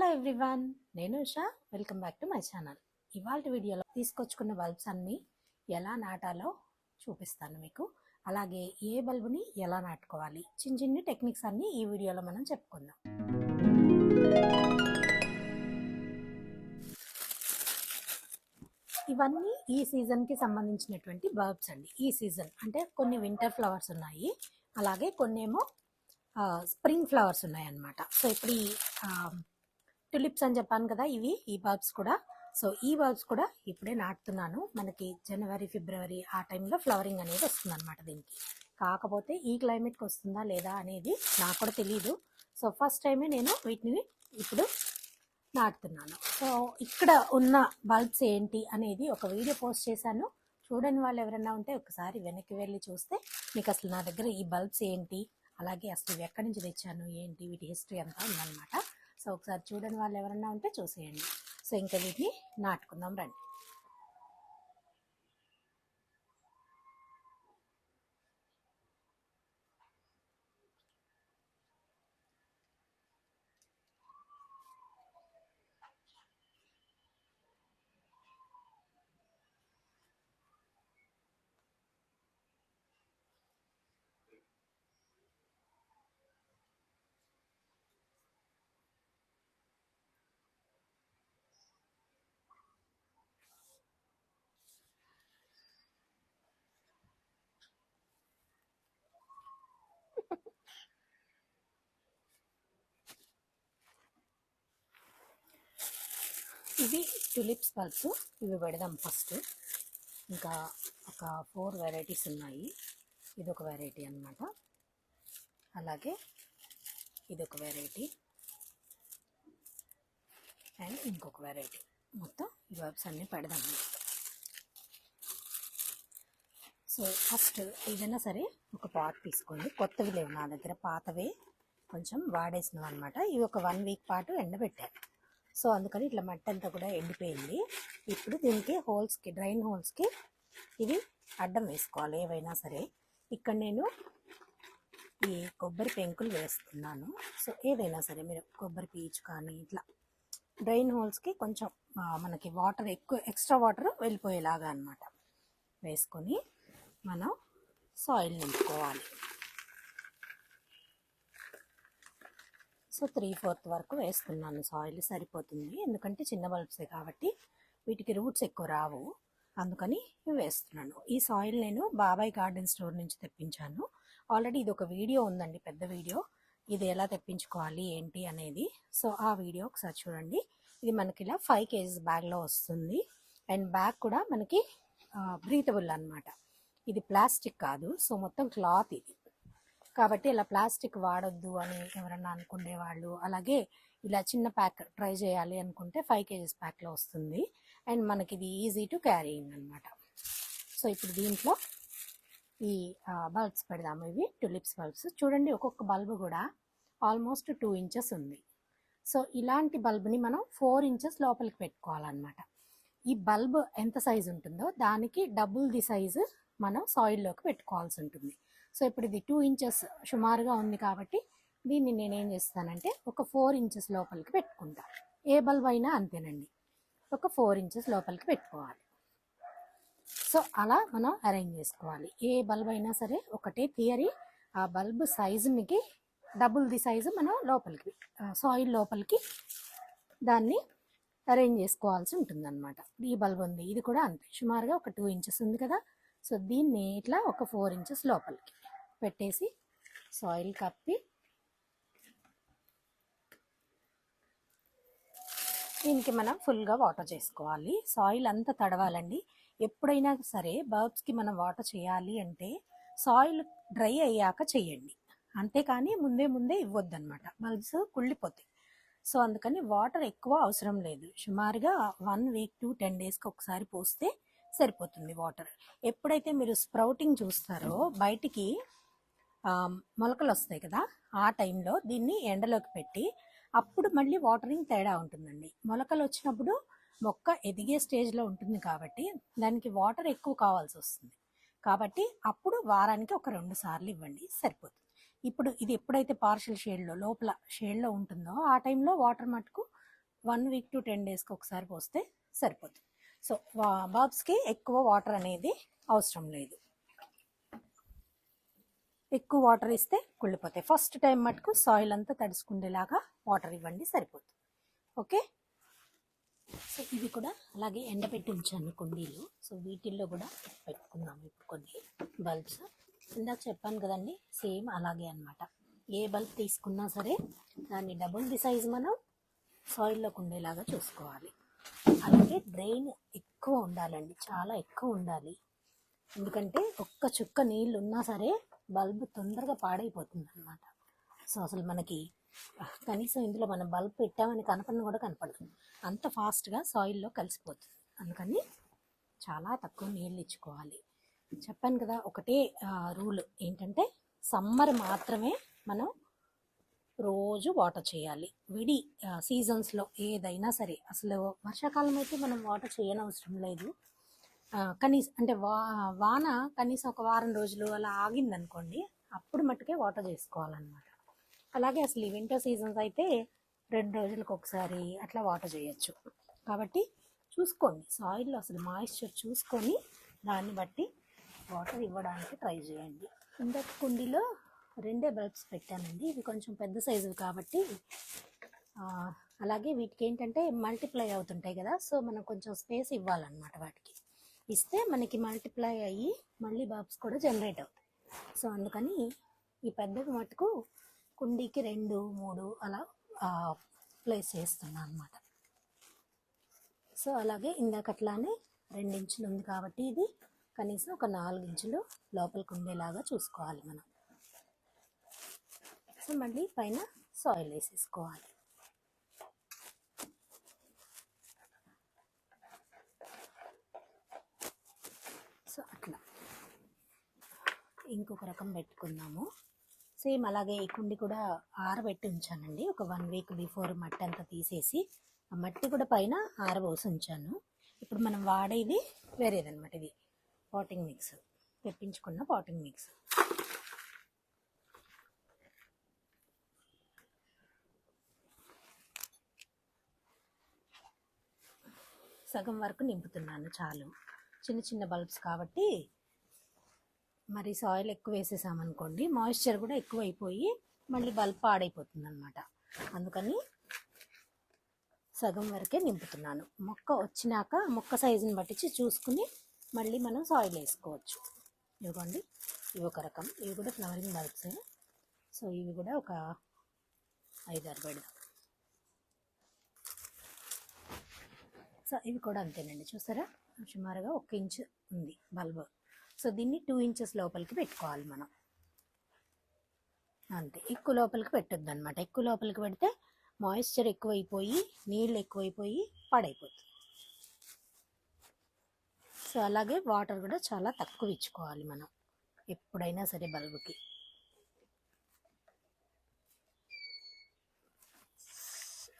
Hello everyone నేను Usha. Welcome back to my channel ఇవాళ వీడియోలో తీసుకొచ్చుకున్న బల్బ్స్ అన్నీ ఎలా నాటాలో చూపిస్తాను మీకు. అలాగే ఏ బల్బుని ఎలా నాటుకోవాలి చిన్న చిన్ని టెక్నిక్స్ అన్నీ ఈ వీడియోలో మనం చెప్పుకుందాం. ఇవన్నీ ఈ సీజన్కి సంబంధించినటువంటి బల్బ్స్ అండి. ఈ సీజన్ అంటే కొన్ని వింటర్ ఫ్లవర్స్ ఉన్నాయి. అలాగే కొన్ని ఏమో స్ప్రింగ్ ఫ్లవర్స్ ఉన్నాయన్నమాట. సో ఇప్పుడు టులిప్స్ అని చెప్పాను కదా ఇవి ఈ బల్బ్స్ కూడా. సో ఈ బల్బ్స్ కూడా ఇప్పుడే నాటుతున్నాను. మనకి జనవరి ఫిబ్రవరి ఆ టైంలో ఫ్లవరింగ్ అనేది వస్తుంది అనమాట దీనికి. కాకపోతే ఈ క్లైమేట్కి వస్తుందా లేదా అనేది నాకు కూడా తెలియదు సో ఫస్ట్ టైమే నేను వీటిని ఇప్పుడు నాటుతున్నాను. సో ఇక్కడ ఉన్న బల్బ్స్ ఏంటి అనేది ఒక వీడియో పోస్ట్ చేశాను. చూడని వాళ్ళు ఎవరైనా ఉంటే ఒకసారి వెనక్కి వెళ్ళి చూస్తే మీకు అసలు నా దగ్గర ఈ బల్బ్స్ ఏంటి అలాగే అసలు ఎక్కడి నుంచి తెచ్చాను ఏంటి వీటి హిస్టరీ అంతా ఉందన్నమాట. సో ఒకసారి చూడని వాళ్ళు ఎవరైనా ఉంటే చూసేయండి. సో ఇంకా వీటిని నాటుకుందాం రండి. ఇవి టులిప్స్ బల్బ్స్ ఇవి పెడదాం ఫస్ట్ ఇంకా ఒక ఫోర్ వెరైటీస్ ఉన్నాయి. ఇది ఒక వెరైటీ అనమాట అలాగే ఇది ఒక వెరైటీ అండ్ ఇంకొక వెరైటీ మొత్తం ఈ బల్బ్స్ అన్నీ పెడదాం. సో ఫస్ట్ ఏదైనా సరే ఒక పాట్ తీసుకోండి. కొత్తవి లేవు నా దగ్గర. పాతవే కొంచెం వాడేసినవి అనమాట ఇవి ఒక వన్ వీక్ పాటు ఎండబెట్టారు. సో అందుకని ఇట్లా మట్టి అంతా కూడా ఎండిపోయింది. ఇప్పుడు దీనికి హోల్స్కి డ్రైన్ హోల్స్కి ఇవి అడ్డం వేసుకోవాలి ఏవైనా సరే. ఇక్కడ నేను ఈ కొబ్బరి పెంకులు వేస్తున్నాను. సో ఏదైనా సరే మీరు కొబ్బరి పీచు కానీ ఇట్లా డ్రైన్ హోల్స్కి కొంచెం మనకి వాటర్ ఎక్కువ ఎక్స్ట్రా వాటర్ వెళ్ళిపోయేలాగా అన్నమాట. వేసుకొని మనం సాయిల్ నింపుకోవాలి. సో త్రీ ఫోర్త్ వరకు వేస్తున్నాను సాయిల్ సరిపోతుంది. ఎందుకంటే చిన్న బల్బ్సే కాబట్టి వీటికి రూట్స్ ఎక్కువ రావు. అందుకని వేస్తున్నాను. ఈ సాయిల్ నేను బాబాయ్ గార్డెన్ స్టోర్ నుంచి తెప్పించాను. ఆల్రెడీ ఇది ఒక వీడియో ఉందండి పెద్ద వీడియో. ఇది ఎలా తెప్పించుకోవాలి ఏంటి అనేది. సో ఆ వీడియో ఒకసారి చూడండి. ఇది మనకి ఇలా ఫైవ్ కేజీస్ బ్యాగ్లో వస్తుంది. అండ్ బ్యాగ్ కూడా మనకి బ్రీతబుల్ అనమాట ఇది ప్లాస్టిక్ కాదు. సో మొత్తం క్లాత్ ఇది. కాబట్టి ఇలా ప్లాస్టిక్ వాడొద్దు అని ఎవరన్నా అనుకునే వాళ్ళు అలాగే ఇలా చిన్న ప్యాక్ ట్రై చేయాలి అనుకుంటే ఫైవ్ కేజీస్ ప్యాక్లో వస్తుంది. అండ్ మనకి ఇది ఈజీ టు క్యారీయింగ్ అనమాట సో ఇప్పుడు దీంట్లో ఈ బల్బ్స్ పెడదాము. ఇవి టులిప్స్ బల్బ్స్. చూడండి ఒక్కొక్క బల్బు కూడా ఆల్మోస్ట్ టూ ఇంచెస్ ఉంది. సో ఇలాంటి బల్బుని మనం ఫోర్ ఇంచెస్ లోపలికి పెట్టుకోవాలన్నమాట. ఈ బల్బ్ ఎంత సైజు ఉంటుందో దానికి డబుల్ ది సైజు మనం సాయిల్లోకి పెట్టుకోవాల్సి ఉంటుంది. సో ఇప్పుడు ఇది టూ ఇంచెస్ సుమారుగా ఉంది కాబట్టి దీన్ని నేనేం చేస్తానంటే ఒక ఫోర్ ఇంచెస్ లోపలికి పెట్టుకుంటా. ఏ బల్బ్ అయినా అంతేనండి. ఒక ఫోర్ ఇంచెస్ లోపలికి పెట్టుకోవాలి. సో అలా మనం అరేంజ్ చేసుకోవాలి. ఏ బల్బ్ అయినా సరే ఒకటే థియరీ ఆ బల్బ్ సైజునికి డబుల్ ది సైజు మనం లోపలికి సాయిల్ లోపలికి దాన్ని అరేంజ్ చేసుకోవాల్సి ఉంటుందన్నమాట. ఈ బల్బ్ ఉంది ఇది కూడా అంతే. సుమారుగా ఒక టూ ఇంచెస్ ఉంది కదా. సో దీన్ని ఇట్లా ఒక ఫోర్ ఇంచెస్ లోపలికి. పెట్టేసి సాయిల్ కప్పి దీనికి మనం ఫుల్గా వాటర్ చేసుకోవాలి. సాయిల్ అంతా తడవాలండి. ఎప్పుడైనా సరే బల్బ్స్కి మనం వాటర్ చేయాలి అంటే సాయిల్ డ్రై అయ్యాక చేయండి. అంతేకాని ముందే ముందే ఇవ్వద్దన్నమాట. బల్బ్స్ కుళ్ళిపోతాయి. సో అందుకని వాటర్ ఎక్కువ అవసరం లేదు. సుమారుగా వన్ వీక్ టు టెన్ డేస్కి ఒకసారి పోస్తే సరిపోతుంది వాటర్. ఎప్పుడైతే మీరు స్ప్రౌటింగ్ చూస్తారో బయటికి మొలకలు వస్తాయి కదా ఆ టైంలో దీన్ని ఎండలోకి పెట్టి అప్పుడు మళ్ళీ వాటరింగ్ తేడా ఉంటుందండి. మొలకలు వచ్చినప్పుడు మొక్క ఎదిగే స్టేజ్లో ఉంటుంది కాబట్టి దానికి వాటర్ ఎక్కువ కావాల్సి వస్తుంది. కాబట్టి అప్పుడు వారానికి ఒక రెండు సార్లు ఇవ్వండి సరిపోతుంది. ఇప్పుడు ఇది ఎప్పుడైతే పార్షల్ షేడ్లో లోపల షేడ్లో ఉంటుందో ఆ టైంలో వాటర్ మటుకు వన్ వీక్ టు టెన్ డేస్కి ఒకసారి పోస్తే సరిపోతుంది. సో బాబ్స్కి ఎక్కువ వాటర్ అనేది అవసరం లేదు. ఎక్కువ వాటర్ ఇస్తే కుళ్ళిపోతాయి. ఫస్ట్ టైం మటుకు సాయిల్ అంతా తడుచుకుండేలాగా వాటర్ ఇవ్వండి సరిపోతుంది. ఓకే? సో ఇవి కూడా అలాగే ఎండబెట్టి ఉంచాను కుండీలు. సో వీటిల్లో కూడా పెట్టుకున్నాం ఇప్పుడు కొన్ని బల్బ్స్. ఇందాక చెప్పాను కదండి సేమ్ అలాగే అన్నమాట. ఏ బల్బ్ తీసుకున్నా సరే దాన్ని డబుల్ ది సైజ్ మనం సాయిల్లోకి ఉండేలాగా చూసుకోవాలి. అలాగే డ్రైన్ ఎక్కువ ఉండాలండి చాలా ఎక్కువ ఉండాలి. ఎందుకంటే ఒక్క చుక్క నీళ్ళు ఉన్నా సరే బల్బ్ తొందరగా పాడైపోతుంది అనమాట సో అసలు మనకి కనీసం ఇందులో మనం బల్బ్ పెట్టామని కనపడిన కూడా కనపడదు. అంత ఫాస్ట్గా సాయిల్లో కలిసిపోతుంది. అందుకని చాలా తక్కువ నీళ్ళు ఇచ్చుకోవాలి. చెప్పాను కదా ఒకటే రూల్ ఏంటంటే సమ్మర్ మాత్రమే మనం రోజు వాటర్ చేయాలి. విడి సీజన్స్లో ఏదైనా సరే. అసలు వర్షాకాలం అయితే మనం వాటర్ చేయనవసరం లేదు. కనీసం అంటే వా వాన కనీసం ఒక వారం రోజులు అలా ఆగిందనుకోండి అప్పుడు మట్టుకే వాటర్ చేసుకోవాలన్నమాట. అలాగే అసలు ఈ వింటర్ సీజన్స్ అయితే రెండు రోజులకు ఒకసారి అట్లా వాటర్ చేయొచ్చు. కాబట్టి చూసుకోండి సాయిల్లో అసలు మాయిశ్చర్ చూసుకొని దాన్ని బట్టి వాటర్ ఇవ్వడానికి ట్రై చేయండి. ఇందాక కుండీలో రెండే బల్బ్స్ పెట్టానండి ఇవి కొంచెం పెద్ద సైజు కాబట్టి అలాగే వీటికి ఏంటంటే మల్టిప్లై అవుతుంటాయి కదా సో మనం కొంచెం స్పేస్ ఇవ్వాలన్నమాట వాటికి. ఇస్తే మనకి మల్టిప్లై అయ్యి మళ్ళీ బాబ్స్ కూడా జనరేట్ అవుతాయి. సో అందుకని ఈ పెద్దవి మటుకు కుండీకి రెండు మూడు అలా ప్లేస్ చేస్తున్నాను అనమాట సో అలాగే ఇందాకట్లానే రెండు ఇంచులు ఉంది కాబట్టి ఇది కనీసం ఒక నాలుగు ఇంచులు లోపలికి ఉండేలాగా చూసుకోవాలి మనం. సో మళ్ళీ పైన సాయిల్ వేసేసుకోవాలి. సో అట్లా. ఇంకొక రకం పెట్టుకుందాము. సేమ్ అలాగే ఈ కుండి కూడా ఆరబెట్టి ఉంచానండి. ఒక వన్ వీక్ బిఫోర్ మట్టి అంతా తీసేసి ఆ మట్టి కూడా పైన ఆరబోసి ఉంచాను. ఇప్పుడు మనం వాడేది వేరేదనమాట ఇది. పాటింగ్ మిక్స్ తెప్పించుకున్న పాటింగ్ మిక్స్ సగం వరకు నింపుతున్నాను చాలు. చిన్న చిన్న బల్బ్స్ కాబట్టి మరి సాయిల్ ఎక్కువ వేసేసామనుకోండి మాయిశ్చర్ కూడా ఎక్కువ అయిపోయి మళ్ళీ బల్బ్ పాడైపోతుంది అనమాట అందుకని సగం వరకే నింపుతున్నాను. మొక్క వచ్చినాక మొక్క సైజుని బట్టించి చూసుకుని మళ్ళీ మనం సాయిల్ వేసుకోవచ్చు. ఇదిగోండి ఇవి ఒక రకం. ఇవి కూడా ఫ్లవరింగ్ బల్బ్స్ సో ఇవి కూడా ఒక ఐదారు పెడదాం సో ఇవి కూడా అంతేనండి. చూసారా? సుమారుగా ఒక ఇంచ్ ఉంది బల్బ్. సో దీన్ని టూ ఇంచెస్ లోపలికి పెట్టుకోవాలి మనం. అంతే. ఎక్కువ లోపలికి పెట్టొద్దు అనమాట ఎక్కువ లోపలికి పెడితే మాయిశ్చర్ ఎక్కువైపోయి నీళ్ళు ఎక్కువైపోయి పాడైపోతుంది. సో అలాగే వాటర్ కూడా చాలా తక్కువ ఇచ్చుకోవాలి మనం ఎప్పుడైనా సరే బల్బుకి.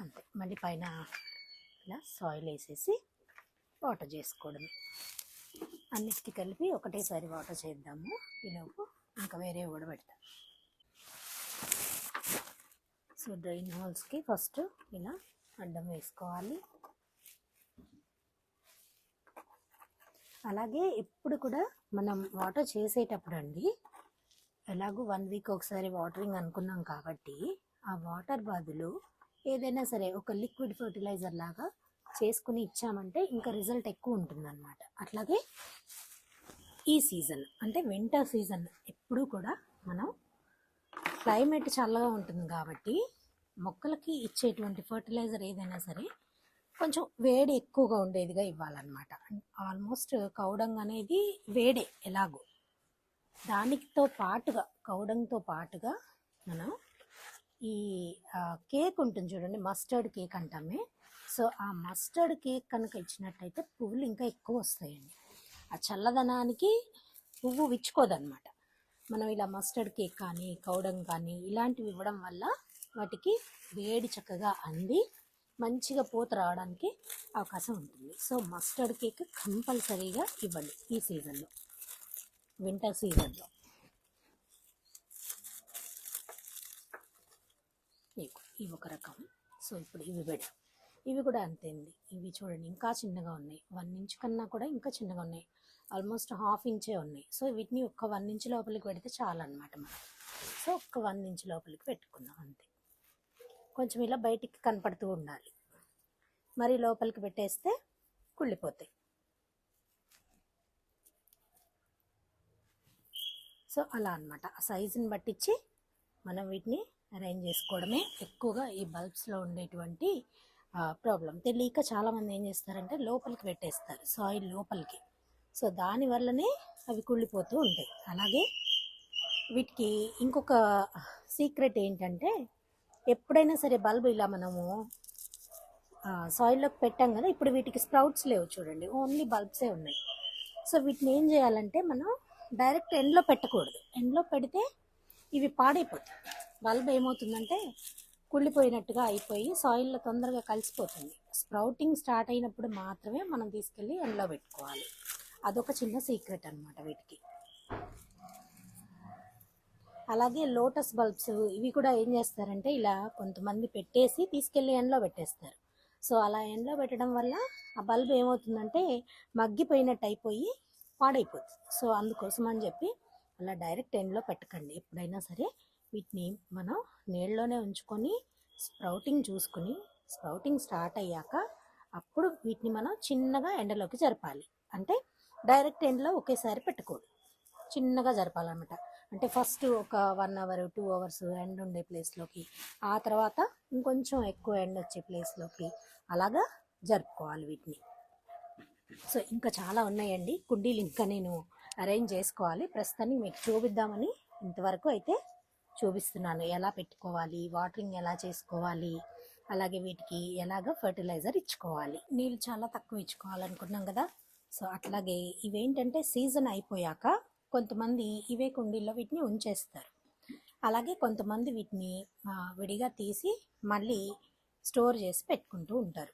అంతే. మళ్ళీ పైన ఇలా సాయిల్ వేసేసి వాటర్ చేసుకోవడం అన్నిటికీ కలిపి ఒకటేసారి వాటర్ చేద్దాము. ఈలోపు ఇంకా వేరే కూడా పెడతాం. సో డ్రైన్ హోల్స్కి ఫస్ట్ ఇలా అడ్డం వేసుకోవాలి. అలాగే ఎప్పుడు కూడా మనం వాటర్ చేసేటప్పుడు అండి ఎలాగో వన్ వీక్ ఒకసారి వాటరింగ్ అనుకున్నాం కాబట్టి ఆ వాటర్ బాదులు ఏదైనా సరే ఒక లిక్విడ్ ఫర్టిలైజర్ లాగా చేసుకుని ఇచ్చామంటే ఇంకా రిజల్ట్ ఎక్కువ ఉంటుందన్నమాట. అట్లాగే ఈ సీజన్ అంటే వింటర్ సీజన్ ఎప్పుడూ కూడా మనం క్లైమేట్ చల్లగా ఉంటుంది కాబట్టి మొక్కలకి ఇచ్చేటువంటి ఫర్టిలైజర్ ఏదైనా సరే కొంచెం వేడి ఎక్కువగా ఉండేదిగా ఇవ్వాలన్నమాట. ఆల్మోస్ట్ కౌడంగ్ అనేది వేడే ఎలాగో. దానితో పాటుగా కౌడంతో పాటుగా మనం ఈ కేక్ ఉంటుంది చూడండి మస్టర్డ్ కేక్ అంటామే. సో ఆ మస్టర్డ్ కేక్ కనుక ఇచ్చినట్టయితే పువ్వులు ఇంకా ఎక్కువ వస్తాయండి. ఆ చల్లదనానికి పువ్వు విచ్చుకోదనమాట మనం ఇలా మస్టర్డ్ కేక్ కానీ కౌడం కానీ ఇలాంటివి ఇవ్వడం వల్ల వాటికి వేడి చక్కగా అంది మంచిగా పూత రావడానికి అవకాశం ఉంటుంది. సో మస్టర్డ్ కేక్ కంపల్సరీగా ఇవ్వండి ఈ సీజన్లో వింటర్ సీజన్లో ఇవి ఇవి ఒక రకం. సో ఇప్పుడు ఇవి పెడదాం ఇవి కూడా అంతే అండి. ఇవి చూడండి ఇంకా చిన్నగా ఉన్నాయి. వన్ ఇంచ్ కన్నా కూడా ఇంకా చిన్నగా ఉన్నాయి. ఆల్మోస్ట్ హాఫ్ ఇంచే ఉన్నాయి. సో వీటిని ఒక్క వన్ ఇంచ్ లోపలికి పెడితే చాలు అనమాట మనం సో ఒక్క వన్ ఇంచ్ లోపలికి పెట్టుకుందాం అంతే. కొంచెం ఇలా బయటికి కనపడుతూ ఉండాలి. మరి లోపలికి పెట్టేస్తే కుళ్ళిపోతాయి. సో అలా అనమాట ఆ సైజుని బట్టించి మనం వీటిని అరేంజ్ చేసుకోవడమే ఎక్కువగా ఈ బల్బ్స్లో ఉండేటువంటి ప్రాబ్లం. తెలియక చాలామంది ఏం చేస్తారంటే లోపలికి పెట్టేస్తారు సాయిల్ లోపలికి. సో దానివల్లనే అవి కుళ్ళిపోతూ ఉంటాయి. అలాగే వీటికి ఇంకొక సీక్రెట్ ఏంటంటే ఎప్పుడైనా సరే బల్బ్ ఇలా మనము సాయిల్లోకి పెట్టాం కదా ఇప్పుడు వీటికి స్ప్రౌట్స్ లేవు చూడండి ఓన్లీ బల్బ్సే ఉన్నాయి. సో వీటిని ఏం చేయాలంటే మనం డైరెక్ట్ ఎండ్లో పెట్టకూడదు. ఎండ్లో పెడితే ఇవి పాడైపోతాయి. బల్బ్ ఏమవుతుందంటే కుళ్ళిపోయినట్టుగా అయిపోయి సాయిల్లో తొందరగా కలిసిపోతుంది. స్ప్రౌటింగ్ స్టార్ట్ అయినప్పుడు మాత్రమే మనం తీసుకెళ్ళి ఎండ్లో పెట్టుకోవాలి. అదొక చిన్న సీక్రెట్ అనమాట వీటికి. అలాగే లోటస్ బల్బ్స్ ఇవి కూడా ఏం చేస్తారంటే ఇలా కొంతమంది పెట్టేసి తీసుకెళ్ళి ఎండలో పెట్టేస్తారు. సో అలా ఎండలో పెట్టడం వల్ల ఆ బల్బ్ ఏమవుతుందంటే మగ్గిపోయినట్టు అయిపోయి పాడైపోతుంది. సో అందుకోసం అని చెప్పి అలా డైరెక్ట్ ఎండ్లో పెట్టకండి. ఎప్పుడైనా సరే వీటిని మనం నీళ్ళలోనే ఉంచుకొని స్ప్రౌటింగ్ చూసుకుని స్ప్రౌటింగ్ స్టార్ట్ అయ్యాక అప్పుడు వీటిని మనం చిన్నగా ఎండలోకి జరపాలి. అంటే డైరెక్ట్ ఎండలో ఒకేసారి పెట్టుకోడు చిన్నగా జరపాలన్నమాట. అంటే ఫస్ట్ ఒక one hour two hours end ఉండే ప్లేస్లోకి ఆ తర్వాత ఇంకొంచెం ఎక్కువ ఎండ్ వచ్చే ప్లేస్లోకి అలాగా జరుపుకోవాలి వీటిని. సో ఇంకా చాలా ఉన్నాయండి. కుండీలు ఇంకా నేను అరేంజ్ చేసుకోవాలి. ప్రస్తుతానికి మీకు చూపిద్దామని ఇంతవరకు అయితే చూపిస్తున్నాను. ఎలా పెట్టుకోవాలి? వాటరింగ్ ఎలా చేసుకోవాలి? అలాగే వీటికి ఎలాగ ఫర్టిలైజర్ ఇచ్చుకోవాలి? నీళ్ళు చాలా తక్కువ ఇచ్చుకోవాలనుకున్నాం కదా? సో అట్లాగే ఇవేంటంటే సీజన్ అయిపోయాక కొంతమంది ఇవే కుండీల్లో వీటిని ఉంచేస్తారు. అలాగే కొంతమంది వీటిని విడిగా తీసి మళ్ళీ స్టోర్ చేసి పెట్టుకుంటూ ఉంటారు.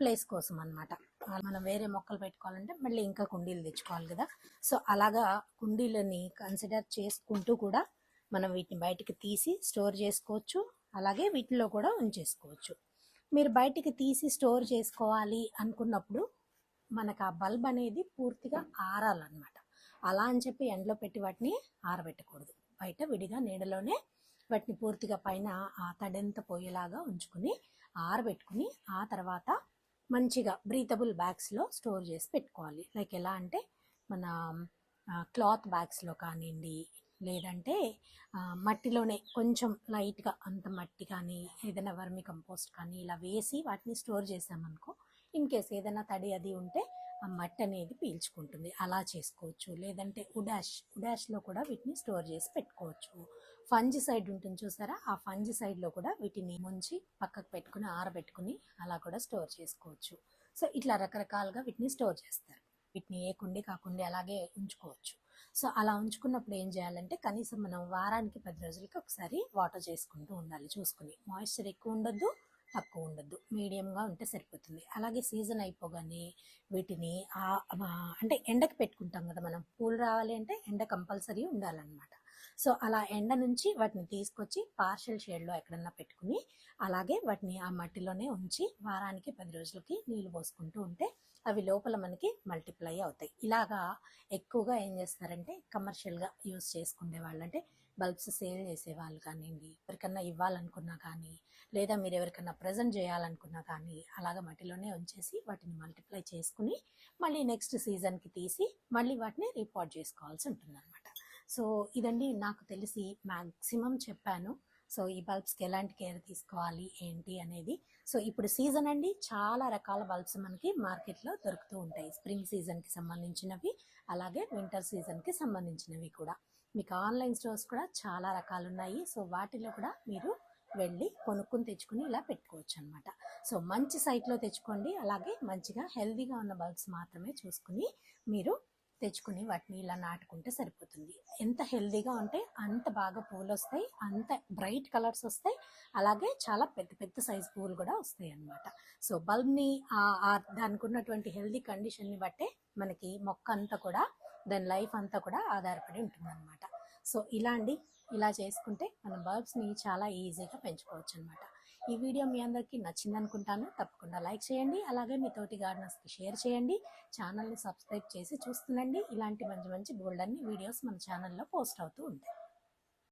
ప్లేస్ కోసం అనమాట మనం వేరే మొక్కలు పెట్టుకోవాలంటే మళ్ళీ ఇంకా కుండీలు తెచ్చుకోవాలి కదా? సో అలాగా కుండీలని కన్సిడర్ చేసుకుంటూ కూడా మనం వీటిని బయటికి తీసి స్టోర్ చేసుకోవచ్చు. అలాగే వీటిలో కూడా ఉంచేసుకోవచ్చు. మీరు బయటికి తీసి స్టోర్ చేసుకోవాలి అనుకున్నప్పుడు మనకు ఆ బల్బ్ అనేది పూర్తిగా ఆరాలన్నమాట. అలా అని చెప్పి ఎండలో పెట్టి వాటిని ఆరబెట్టకూడదు. బయట విడిగా నీడలోనే వాటిని పూర్తిగా పైన ఆ తడెంత పోయేలాగా ఉంచుకుని ఆరబెట్టుకుని ఆ తర్వాత మంచిగా బ్రీతబుల్ బ్యాగ్స్లో స్టోర్ చేసి పెట్టుకోవాలి. లైక్ ఎలా అంటే మన క్లాత్ బ్యాగ్స్లో కానివ్వండి లేదంటే మట్టిలోనే కొంచెం లైట్గా అంత మట్టి కానీ ఏదైనా వర్మి కంపోస్ట్ కానీ ఇలా వేసి వాటిని స్టోర్ చేసామనుకో ఇన్ కేస్ ఏదైనా తడి అది ఉంటే ఆ మట్టి అనేది పీల్చుకుంటుంది. అలా చేసుకోవచ్చు. లేదంటే ఉడాష్ ఉడాష్లో కూడా వీటిని స్టోర్ చేసి పెట్టుకోవచ్చు. ఫంజి సైడ్ ఉంటుంది చూసారా? ఆ ఫంజి సైడ్లో కూడా వీటిని ముంచి పక్కకు పెట్టుకుని ఆరబెట్టుకుని అలా కూడా స్టోర్ చేసుకోవచ్చు. సో ఇట్లా రకరకాలుగా వీటిని స్టోర్ చేస్తారు. వీటిని ఏ కుండి కాకుండా అలాగే ఉంచుకోవచ్చు. సో అలా ఉంచుకున్నప్పుడు ఏం చేయాలంటే కనీసం మనం వారానికి పది రోజులకి ఒకసారి వాటర్ చేసుకుంటూ ఉండాలి చూసుకుని. మాయిశ్చర్ ఎక్కువ ఉండొద్దు తక్కువ ఉండొద్దు. మీడియంగా ఉంటే సరిపోతుంది. అలాగే సీజన్ అయిపోగానే వీటిని అంటే ఎండకు పెట్టుకుంటాం కదా మనం. పూలు రావాలి అంటే ఎండ కంపల్సరీ ఉండాలన్నమాట. సో అలా ఎండ నుంచి వాటిని తీసుకొచ్చి పార్షల్ షేడ్లో ఎక్కడన్నా పెట్టుకుని అలాగే వాటిని ఆ మట్టిలోనే ఉంచి వారానికి పది రోజులకి నీళ్ళు పోసుకుంటూ ఉంటే అవి లోపల మనకి మల్టిప్లై అవుతాయి. ఇలాగా ఎక్కువగా ఏం చేస్తారంటే కమర్షియల్గా యూస్ చేసుకునే వాళ్ళు అంటే బల్బ్స్ సేల్ చేసే వాళ్ళు కానివ్వండి ఎవరికన్నా ఇవ్వాలనుకున్నా కానీ లేదా మీరు ఎవరికన్నా ప్రజెంట్ చేయాలనుకున్నా కానీ అలాగ మట్టిలోనే ఉంచేసి వాటిని మల్టిప్లై చేసుకుని మళ్ళీ నెక్స్ట్ సీజన్కి తీసి మళ్ళీ వాటిని రిపోర్ట్ చేసుకోవాల్సి ఉంటుంది అనమాట సో ఇదండి నాకు తెలిసి మ్యాక్సిమం చెప్పాను. సో ఈ బల్బ్స్కి ఎలాంటి కేర్ తీసుకోవాలి ఏంటి అనేది. సో ఇప్పుడు సీజన్ అండి. చాలా రకాల బల్బ్స్ మనకి మార్కెట్లో దొరుకుతూ ఉంటాయి. స్ప్రింగ్ సీజన్కి సంబంధించినవి అలాగే వింటర్ సీజన్కి సంబంధించినవి కూడా. మీకు ఆన్లైన్ స్టోర్స్ కూడా చాలా రకాలు ఉన్నాయి సో వాటిలో కూడా మీరు వెళ్ళి కొనుక్కుని తెచ్చుకుని ఇలా పెట్టుకోవచ్చు అనమాట సో మంచి సైట్లో తెచ్చుకోండి. అలాగే మంచిగా హెల్దీగా ఉన్న బల్బ్స్ మాత్రమే చూసుకుని మీరు తెచ్చుకుని వాటిని ఇలా నాటుకుంటే సరిపోతుంది. ఎంత హెల్దీగా ఉంటే అంత బాగా పూలు వస్తాయి అంత బ్రైట్ కలర్స్ వస్తాయి అలాగే చాలా పెద్ద పెద్ద సైజ్ పూలు కూడా వస్తాయి అన్నమాట. సో బల్బ్ని దానికి ఉన్నటువంటి హెల్దీ కండిషన్ని బట్టే మనకి మొక్క అంతా కూడా దాని లైఫ్ అంతా కూడా ఆధారపడి ఉంటుంది అనమాట సో ఇలా అండి ఇలా చేసుకుంటే మన బల్బ్స్ని చాలా ఈజీగా పెంచుకోవచ్చు అనమాట ఈ వీడియో మీ అందరికీ నచ్చింది అనుకుంటాను తప్పకుండా లైక్ చేయండి. అలాగే మీ తోటి గార్డెనర్స్కి షేర్ చేయండి. ఛానల్ని సబ్స్క్రైబ్ చేసి చూస్తుండండి. ఇలాంటి మంచి మంచి గోల్డన్ని అన్ని వీడియోస్ మన ఛానల్లో పోస్ట్ అవుతూ ఉంటాయి.